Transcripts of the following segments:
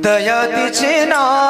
દયાતી છે ના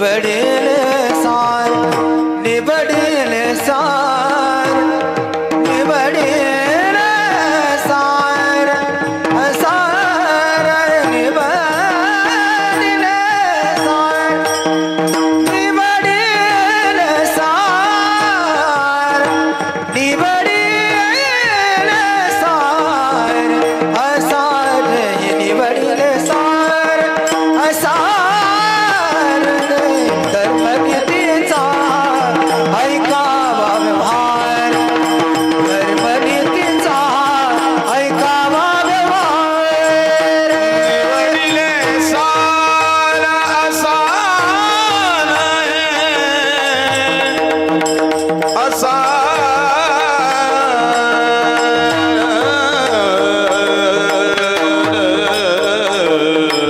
बड़े